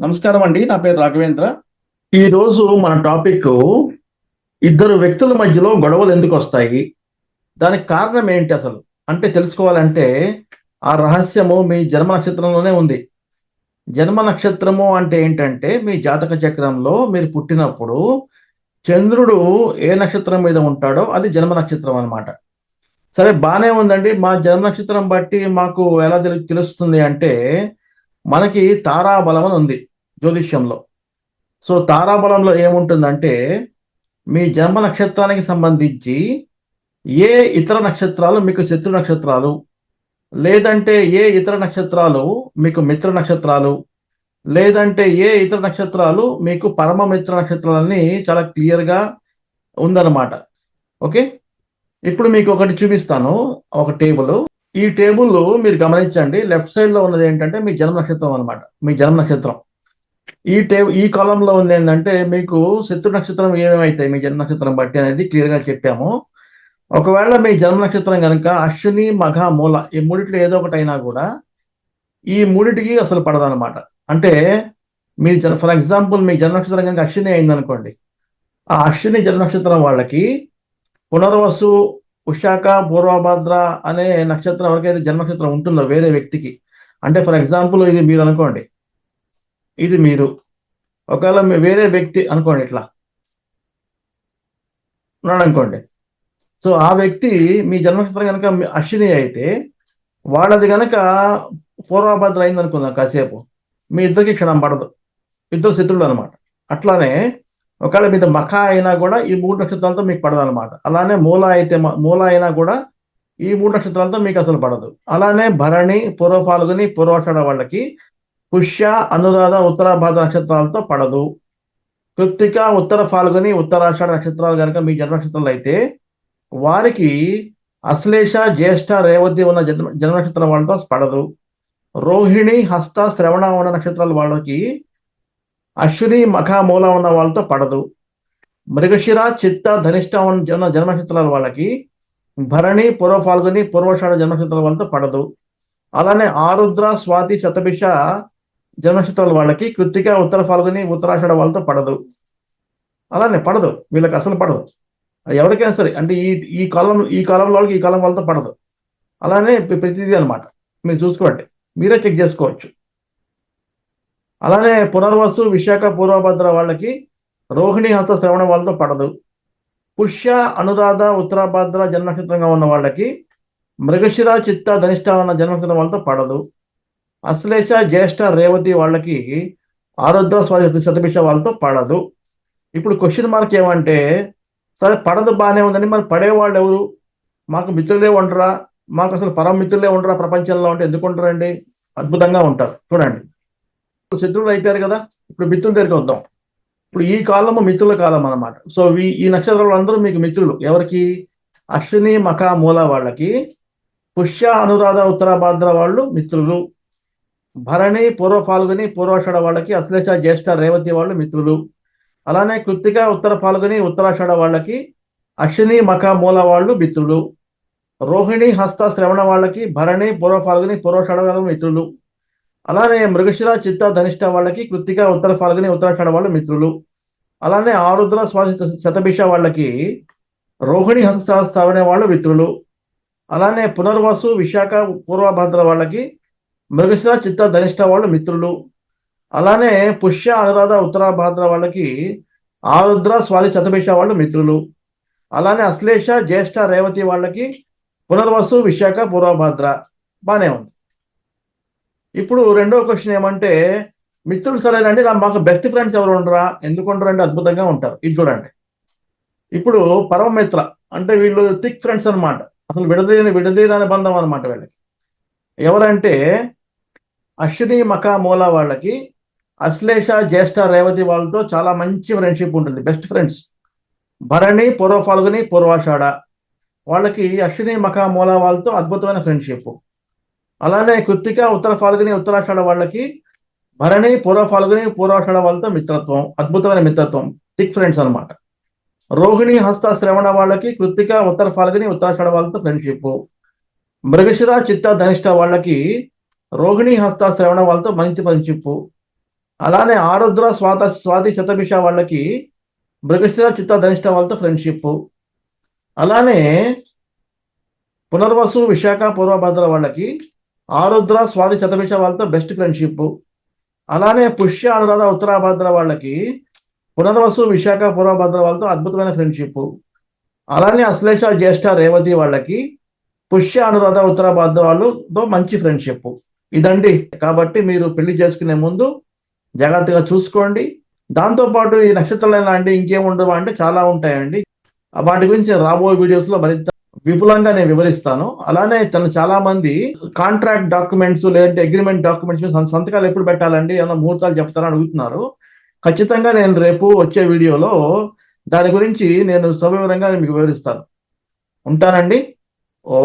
నమస్కారం అండి నా పేరు రాఘవేంద్ర. ఈ రోజు మన టాపిక్ ఇద్దరు వ్యక్తుల మధ్యలో గొడవలు ఎందుకు వస్తాయి? దానికి కారణం ఏంటి అసలు? అంటే తెలుసుకోవాలంటే ఆ రహస్యము మీ జన్మ నక్షత్రంలోనే ఉంది. జన్మ నక్షత్రము అంటే ఏంటంటే మీ జాతక చక్రంలో మీరు పుట్టినప్పుడు చంద్రుడు ఏ నక్షత్రం మీద ఉంటాడో అది జన్మ నక్షత్రం అన్నమాట. సరే బాగానే ఉందండి. మా జన్మ నక్షత్రం బట్టి మాకు ఎలా తెలు తెలుస్తుంది అంటే మనకి తారాబలం అని ఉంది జ్యోతిష్యంలో. సో తారాబలంలో ఏముంటుందంటే మీ జన్మ నక్షత్రానికి సంబంధించి ఏ ఇతర నక్షత్రాలు మీకు శత్రు నక్షత్రాలు లేదంటే ఏ ఇతర నక్షత్రాలు మీకు మిత్ర నక్షత్రాలు లేదంటే ఏ ఇతర నక్షత్రాలు మీకు పరమ మిత్ర నక్షత్రాలని చాలా క్లియర్గా ఉందన్నమాట. ఓకే? ఇప్పుడు మీకు ఒకటి చూపిస్తాను ఒక టేబుల్. ఈ టేబుల్ మీరు గమనించండి. లెఫ్ట్ సైడ్లో ఉన్నది ఏంటంటే మీ జన్మ నక్షత్రం అనమాట మీ జన్మ నక్షత్రం. ఈ టే ఈ కాలంలో ఉంది ఏంటంటే మీకు శత్రు నక్షత్రం ఏమేమైతాయి? మీ జన్మ నక్షత్రం బట్టి అనేది క్లియర్గా చెప్పాము. ఒకవేళ మీ జన్మ నక్షత్రం కనుక అశ్విని మఘ మూల ఈ మూడిట్లో ఏదో ఒకటి అయినా కూడా ఈ మూడిటికి అసలు పడదనమాట అంటే మీ జన్ ఫర్ ఎగ్జాంపుల్ మీ జన్మ నక్షత్రం కనుక అశ్విని అయిందనుకోండి. ఆ అశ్విని జన్మ నక్షత్రం వాళ్ళకి పునర్వసు ఉషాక పూర్వభద్ర అనే నక్షత్రం ఎవరికైతే జన్మనక్షత్రం ఉంటుందో వేరే వ్యక్తికి. అంటే ఫర్ ఎగ్జాంపుల్ ఇది మీరు అనుకోండి. ఇది మీరు. ఒకవేళ మీ వేరే వ్యక్తి అనుకోండి ఇట్లా. ఉన్నాడు అనుకోండి. సో ఆ వ్యక్తి మీ జన్మనక్షత్రం కనుక మీ- అశ్విని అయితే వాళ్ళది కనుక పూర్వభద్ర అయింది అనుకుందాం కాసేపు. మీ ఇద్దరికి క్షణం పడదు. ఇద్దరు శత్రువులు అనమాట అట్లానే ఒకవేళ మీద మఖ అయినా కూడా ఈ మూడు నక్షత్రాలతో మీకు పడదు అనమాట అలానే మూల అయితే మూల అయినా కూడా ఈ మూడు నక్షత్రాలతో మీకు అసలు పడదు. అలానే భరణి పూర్వఫాల్గుని పూర్వాషాఢ వాళ్ళకి పుష్య అనురాధ ఉత్తరాభాద్ర నక్షత్రాలతో పడదు. కృత్తిక ఉత్తర ఫాల్గుని ఉత్తరాషాఢ నక్షత్రాలు కనుక మీ జన్మ నక్షత్రాలు అయితే వారికి అశ్లేష జ్యేష్ఠ రేవతి ఉన్న జన్మ జన్మ నక్షత్రం వాళ్ళతో పడదు. రోహిణి హస్త శ్రవణ ఉన్న నక్షత్రాల వాళ్ళకి అశ్విని మఖ మూల ఉన్న వాళ్ళతో పడదు. మృగశిర చిత్త ధనిష్ట ఉన్న జన్మక్షేత్రాల వాళ్ళకి భరణి పూర్వ ఫాల్గుని పూర్వషాఢ జన్మక్షత్రాల వాళ్ళతో పడదు. అలానే ఆరుద్ర స్వాతి శతభిష జన్మక్షేత్రాల వాళ్ళకి కృత్తిక ఉత్తర ఫాల్గుని ఉత్తరాషాఢ వాళ్ళతో పడదు. అలానే పడదు. వీళ్ళకి అసలు పడదు. ఎవరికైనా సరే అంటే ఈ ఈ కాలం ఈ కాలంలో వాళ్ళకి ఈ కాలం వాళ్ళతో పడదు. అలానే ప్రతిదీ అనమాట మీరు చూసుకోండి. మీరే చెక్ చేసుకోవచ్చు. అలానే పునర్వసు విశాఖ పూర్వభద్ర వాళ్ళకి రోహిణి హస్త శ్రవణ వాళ్ళతో పడదు. పుష్య అనురాధ ఉత్తరాభద్ర జన్మనక్షత్రంగా ఉన్న వాళ్ళకి మృగశిర చిత్త ధనిష్ట ఉన్న జన్మనక్షత్రం వాళ్ళతో పడదు. అశ్లేష జ్యేష్ఠ రేవతి వాళ్ళకి ఆరుద్ర స్వాతి శతభిష వాళ్ళతో పడదు. ఇప్పుడు క్వశ్చన్ మార్క్ ఏమంటే సరే పడదు బాగానే ఉందని మరి పడేవాళ్ళు ఎవరు? మాకు మిత్రులే ఉండరా? మాకు అసలు పరమ మిత్రులే ఉండరా ప్రపంచంలో అంటే ఎందుకు ఉంటారండి అద్భుతంగా ఉంటారు. చూడండి. శత్రువులు అయిపోయారు కదా? ఇప్పుడు మిత్రుల దగ్గరికి వద్దాం. ఇప్పుడు ఈ కాలము మిత్రుల కాలం అన్నమాట. సో ఈ ఈ నక్షత్రాలు అందరూ మీకు మిత్రులు. ఎవరికి? అశ్విని మఖ మూల వాళ్ళకి. పుష్య అనురాధ ఉత్తరాభాద్ర వాళ్ళు మిత్రులు. భరణి పూర్వ పాల్గొని పూర్వాషాఢ వాళ్ళకి అశ్లేష జ్యేష్ఠ రేవతి వాళ్ళు మిత్రులు. అలానే కృత్తిక ఉత్తర పాల్గొని ఉత్తరాషాఢ వాళ్ళకి అశ్విని మఖ మూల వాళ్ళు మిత్రులు. రోహిణి హస్త శ్రవణ వాళ్ళకి భరణి పూర్వ పాల్గొని పూర్వషాఢ వాళ్ళు మిత్రులు. అలానే మృగశిర చిత్త ధనిష్ట వాళ్ళకి కృత్తిక ఉత్తర ఫాల్గుని ఉత్తరాఖండ వాళ్ళు మిత్రులు. అలానే ఆరుద్ర స్వాతి శతభిష వాళ్ళకి రోహిణి హస్త వాళ్ళు మిత్రులు. అలానే పునర్వసు విశాఖ పూర్వభద్ర వాళ్ళకి మృగశిర చిత్త ధనిష్ట వాళ్ళు మిత్రులు. అలానే పుష్య అనురాధ ఉత్తరాభాద్ర వాళ్ళకి ఆరుద్ర స్వాతి శతభిష వాళ్ళు మిత్రులు. అలానే అశ్లేష జ్యేష్ఠ రేవతి వాళ్ళకి పునర్వసు విశాఖ పూర్వభద్ర. బాగానే ఉంది. ఇప్పుడు రెండో క్వశ్చన్ ఏమంటే మిత్రులు సరేనండి నా మాకు బెస్ట్ ఫ్రెండ్స్ ఎవరు ఉండరా? ఎందుకు ఉండరు అంటే అద్భుతంగా ఉంటారు. ఇది చూడండి. ఇప్పుడు పరమమిత్ర అంటే వీళ్ళు థిక్ ఫ్రెండ్స్ అనమాట అసలు విడదీయని విడదీయని బంధం అనమాట వీళ్ళకి. ఎవరంటే అశ్విని మకా మూల వాళ్ళకి అశ్లేష జ్యేష్ఠ రేవతి వాళ్ళతో చాలా మంచి ఫ్రెండ్షిప్ ఉంటుంది. బెస్ట్ ఫ్రెండ్స్ భరణి పూర్వ ఫాల్గుని పూర్వాషాఢ. వాళ్ళకి అశ్విని మకా మూల వాళ్ళతో అద్భుతమైన ఫ్రెండ్షిప్ అలానే కృత్తిక ఉత్తర ఫాల్గుని ఉత్తరాషాఢ వాళ్ళకి భరణి పూర్వ ఫాల్గుని పూర్వాషాఢ వాళ్ళతో మిత్రత్వం అద్భుతమైన మిత్రత్వం థిక్ ఫ్రెండ్స్ అన్నమాట. రోహిణి హస్త శ్రవణ వాళ్ళకి కృత్తిక ఉత్తర ఫాల్గుని ఉత్తరాషాఢ వాళ్ళతో ఫ్రెండ్షిప్ మృగశిర చిత్త ధనిష్ట వాళ్ళకి రోహిణి హస్త శ్రవణ వాళ్ళతో మంచి ఫ్రెండ్షిప్ అలానే ఆరుద్ర స్వాత స్వాతి శతభిష వాళ్ళకి మృగశిర చిత్త ధనిష్ట వాళ్ళతో ఫ్రెండ్షిప్ అలానే పునర్వసు విశాఖ పూర్వభద్ర వాళ్ళకి ఆరుద్ర స్వాతి శతభిష వాళ్ళతో బెస్ట్ ఫ్రెండ్షిప్ అలానే పుష్య అనురాధ ఉత్తరాభద్ర వాళ్ళకి పునర్వసు విశాఖ పూర్వభద్ర వాళ్ళతో అద్భుతమైన ఫ్రెండ్షిప్ అలానే అశ్లేష జ్యేష్ఠ రేవతి వాళ్ళకి పుష్య అనురాధ ఉత్తరాభద్ర వాళ్ళతో మంచి ఫ్రెండ్షిప్ ఇదండి. కాబట్టి మీరు పెళ్ళి చేసుకునే ముందు జాగ్రత్తగా చూసుకోండి. దాంతోపాటు ఈ నక్షత్రాలు అంటే ఇంకేముండవా అంటే చాలా ఉంటాయండి. వాటి గురించి రాబోయే వీడియోస్లో మరింత విపులంగా నేను వివరిస్తాను. అలానే తను చాలా మంది కాంట్రాక్ట్ డాక్యుమెంట్స్ లేదంటే అగ్రిమెంట్ డాక్యుమెంట్స్ మీద సంతకాలు ఎప్పుడు పెట్టాలండి? ఏమైనా ముహూర్తాలు చెప్తారని అడుగుతున్నారు. ఖచ్చితంగా నేను రేపు వచ్చే వీడియోలో దాని గురించి నేను సవివరంగా మీకు వివరిస్తాను. ఉంటానండి. ఓ.